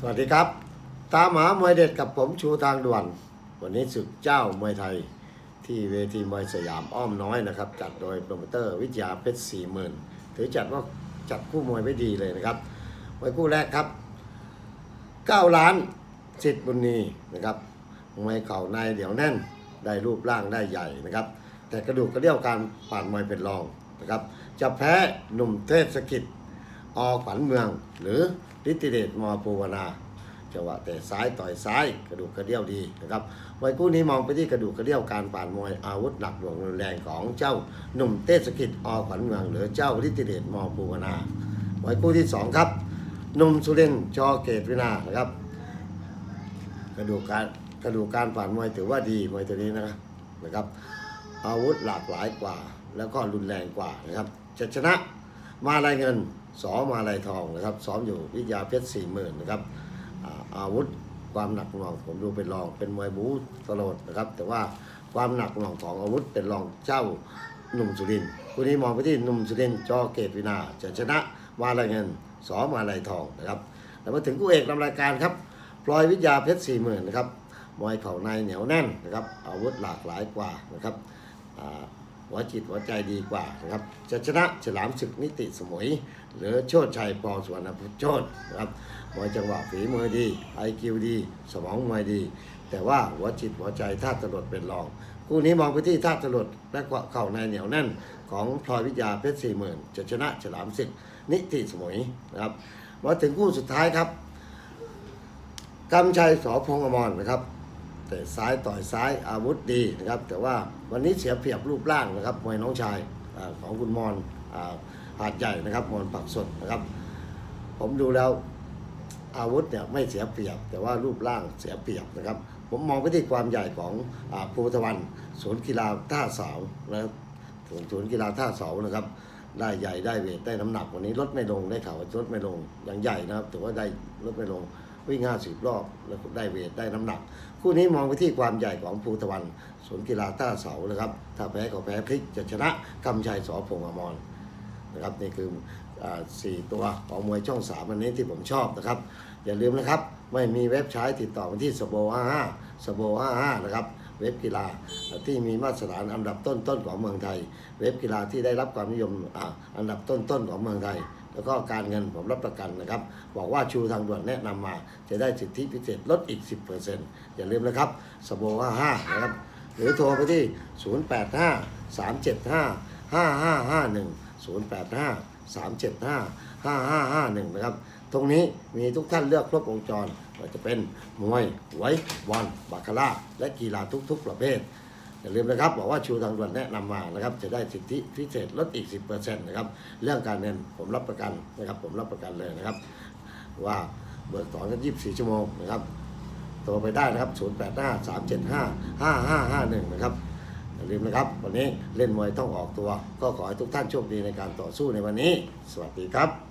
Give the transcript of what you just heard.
สวัสดีครับ ตามหามวยเด็ดกับผมชูทางด่วน วันนี้ศึกเจ้ามวยไทยที่เวทีมวยสยามอ้อมน้อยนะครับ จัดโดยโปรโมเตอร์วิทยาเพชรสี่หมื่นถือจัดว่าจัดคู่มวยไว้ดีเลยนะครับมวยคู่แรกครับ9ล้านสิทธิ์บุญนีนะครับมวยเข่าในเดี๋ยวแน่นได้รูปร่างได้ใหญ่นะครับ แต่กระดูกกระเดี่ยวการผ่านมวยเป็นรองนะครับจะแพ้หนุ่มเทศกิจ อขวัญเมือง หรือฤทธิเดชมปูวนาจังหวะแต่ซ้ายต่อยซ้ายกระดูกกระเดี่ยวดีนะครับมวยคู่นี้มองไปที่กระดูกกระเดี่ยวการผ่านมวยอาวุธหนักหน่วงรุนแรงของเจ้าหนุ่มเทศกิจอขวัญเมือง หรือเจ้าฤทธิเดชมปูวนามวยคู่ที่สองครับหนุ่มสุรินจอเกตวินานะครับ กระดูกการกระดูกการผ่านมวยถือว่าดีมวยตัวนี้นะครับนะครับ อาวุธหลากหลายกว่า แล้วก็รุนแรงกว่านะครับจะชนะมาลายเงิน สอมาลายทองนะครับซ้อมอยู่วิทยาเพชรสี่หมื่นนะครับอาวุธความหนักหน่วงผมดูเป็นรองเป็นมวยบู๊ตลอดนะครับ แต่ว่าความหนักหน่วงของอาวุธเป็นรองเจ้าหนุ่มสุรินคู่นี้มองไปที่หนุ่มสุรินจอเกตวินาจะชนะมาลายเงินสอมาลายทองนะครับแล้วมาถึงคู่เอกนำรายการครับพลอยวิทยาเพชรสี่หมื่นนะครับมวยเข่าในเหนียวแน่นนะครับอาวุธหลากหลายกว่านะครับ หัวจิตหัวใจดีกว่านะครับจะชนะฉลามศึกนิติสมุย หรือโชดชัยปอสุวรรณพุทธโชตนะครับมวยจังหวะฝีมือดีไอคิวดี สมองมวยดี แต่ว่าหัวจิตหัวใจท่าตลดเป็นรองคู่นี้มองไปที่ท่าตลดและเข่าในเหนียวแน่นของพลอยวิทยาเพชรสี่หมื่นจะชนะฉลามศึกนิติสมุยนะครับมาถึงคู่สุดท้ายครับกำชัยสอพงอมรนะครับ แต่ซ้ายต่อยซ้ายอาวุธดีนะครับ แต่ว่าวันนี้เสียเปรียบรูปร่างนะครับมวยน้องชายอของคุณมอนหาดใหญ่นะครับมอนปักสดนะครับ ผมดูแล้วอาวุธเนี่ยไม่เสียเปรียบ แต่ว่ารูปร่างเสียเปรียบนะครับ ผมมองไปที่ความใหญ่ของอภูทวันศูนย์กีฬาท่าเสานะครับศูนย์ศูนย์กีฬาท่าเสานะครับได้ใหญ่ได้เวทได้น้ำหนักวันนี้ลดไม่ลงได้ข่าวว่าลดไม่ลงยังใหญ่นะครับแต่ว่าได้ลดไม่ลง วิ่ง50รอบแล้วได้เวทได้น้ำหนัก คู่นี้มองไปที่ความใหญ่ของภูตะวันศูนกีฬาท่าเสานะครับ ถ้าแพ้ก็แพ้พลิกจะชนะกำชัยสอพงษ์อมรนะครับนี่คือสี่ตัวของมวยช่องสามอันนี้ที่ผมชอบนะครับ อย่าลืมนะครับไม่มีเว็บใช้ติดต่อมาที่สโบ55สโบ55นะครับเว็บกีฬาที่มีมาตรฐานอันดับต้นๆของเมืองไทย เว็บกีฬาที่ได้รับความนิยมอันดับต้นๆของเมืองไทย แล้วก็การเงินผมรับประกันนะครับ บอกว่าชูทางด่วนแนะนำมา จะได้สิทธิพิเศษลดอีก 10%อย่าลืมนะครับสโบ55นะครับ หรือโทรไปที่ 085 375 5551 085 375 5551 นะครับ ตรงนี้มีทุกท่านเลือกครบวงจรว่าจะเป็นมวยไว้บอลบาคาร่าและกีฬาทุก ๆ ประเภท อย่าลืมนะครับบอกว่าชูทางด่วนแนะนำมานะครับ จะได้สิทธิพิเศษลดอีก 10%นะครับเรื่องการเงินผมรับประกันนะครับ ผมรับประกันเลยนะครับ ว่าเบิกถอนกัน24 ชั่วโมงนะครับโทรไปได้นะครับ 085 375 5551 นะครับอย่าลืมนะครับ วันนี้เล่นมวยต้องออกตัว ก็ขอให้ทุกท่านโชคดีในการต่อสู้ในวันนี้ สวัสดีครับ